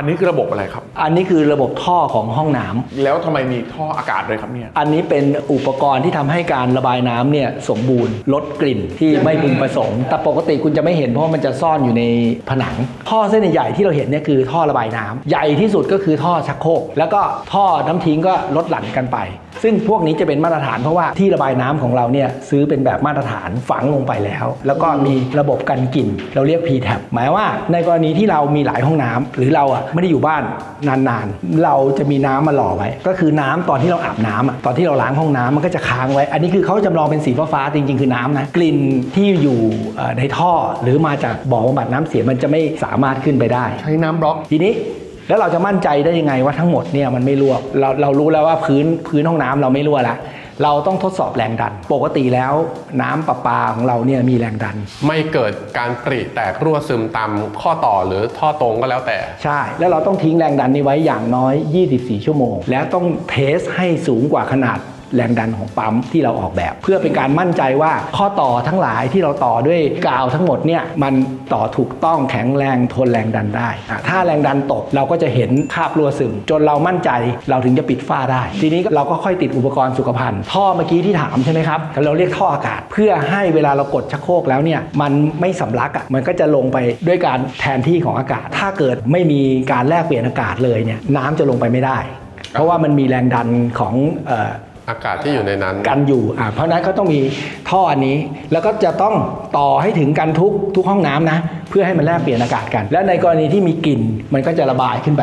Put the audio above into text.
อันนี้คือระบบอะไรครับ อันนี้คือระบบท่อของห้องน้ำ แล้วทำไมมีท่ออากาศด้วยครับเนี่ย อันนี้เป็นอุปกรณ์ที่ทำให้การระบายน้ำเนี่ยสมบูรณ์ลดกลิ่นที่ไม่พึงประสงค์ แต่ปกติคุณจะไม่เห็นเพราะว่ามันจะซ่อนอยู่ในผนัง ท่อเส้นใหญ่ๆที่เราเห็นเนี่ยคือท่อระบายน้ำใหญ่ที่สุดก็คือท่อชักโครกแล้วก็ท่อน้ำทิ้งก็ลดหลั่นกันไป ซึ่งพวกนี้จะเป็นมาตรฐานเพราะว่าที่ระบายน้ำของเราเนี่ยซื้อเป็นแบบมาตรฐานฝังลงไปแล้ว แล้วก็มีระบบกันกลิ่น เราเรียก PTAP หมายว่าในกรณีที่เรามีหลายห้องน้ำหรือเราอะไม่ได้อยู่บ้านนานๆ เราจะมีน้ำมาหล่อไว้ ก็คือน้ำตอนที่เราอาบน้ำอะตอนที่เราล้างห้องน้ำมันก็จะค้างไว้ อันนี้คือเขาจำลองเป็นสีฟ้าๆจริง ๆ คือน้ำนะกลิ่นที่อยู่เอ่อในท่อหรือมาจากบ่อบำบัดน้ำเสียมันจะไม่สามารถขึ้นไปได้ ใช้น้ำบล็อกทีนี้ แล้วเราจะมั่นใจได้ยังไงว่าทั้งหมดเนี่ยมันไม่รั่วเราเรารู้แล้วว่าพื้นพื้นห้องน้ำเราไม่รั่วแล้วเราต้องทดสอบแรงดัน ปกติแล้วน้ำประปาของเราเนี่ยมีแรงดัน ไม่เกิดการปริแตกรั่วซึมตามข้อต่อหรือท่อตรงก็แล้วแต่ ใช่ แล้วเราต้องทิ้งแรงดันนี้ไว้อย่างน้อย 24 ชั่วโมง แล้วต้องเทสให้สูงกว่าขนาด แรงดันของปั๊มที่เราออกแบบ เพื่อเป็นการมั่นใจว่าข้อต่อทั้งหลายที่เราต่อด้วยกาวทั้งหมดเนี่ยมันต่อถูกต้องแข็งแรงทนแรงดันได้ ถ้าแรงดันตกเราก็จะเห็นคาบรั่วซึม จนเรามั่นใจเราถึงจะปิดฝ้าได้ ทีนี้เราก็ค่อยติดอุปกรณ์สุขภัณฑ์ท่อเมื่อกี้ที่ถามใช่ไหมครับเราเรียกท่ออากาศ เพื่อให้เวลาเรากดชักโครกแล้วเนี่ยมันไม่สำลักอะมันก็จะลงไปด้วยการแทนที่ของอากาศ ถ้าเกิดไม่มีการแลกเปลี่ยนอากาศเลยเนี่ยน้ำจะลงไปไม่ได้ เพราะว่ามันมีแรงดันของ อากาศที่อยู่ในนั้น กันอยู่อ่าเพราะฉะนั้นเขาต้องมีท่ออันนี้ แล้วก็จะต้องต่อให้ถึงกันทุกทุกห้องน้ำนะ เพื่อให้มันแลกเปลี่ยนอากาศกัน และในกรณีที่มีกลิ่นมันก็จะระบายขึ้นไป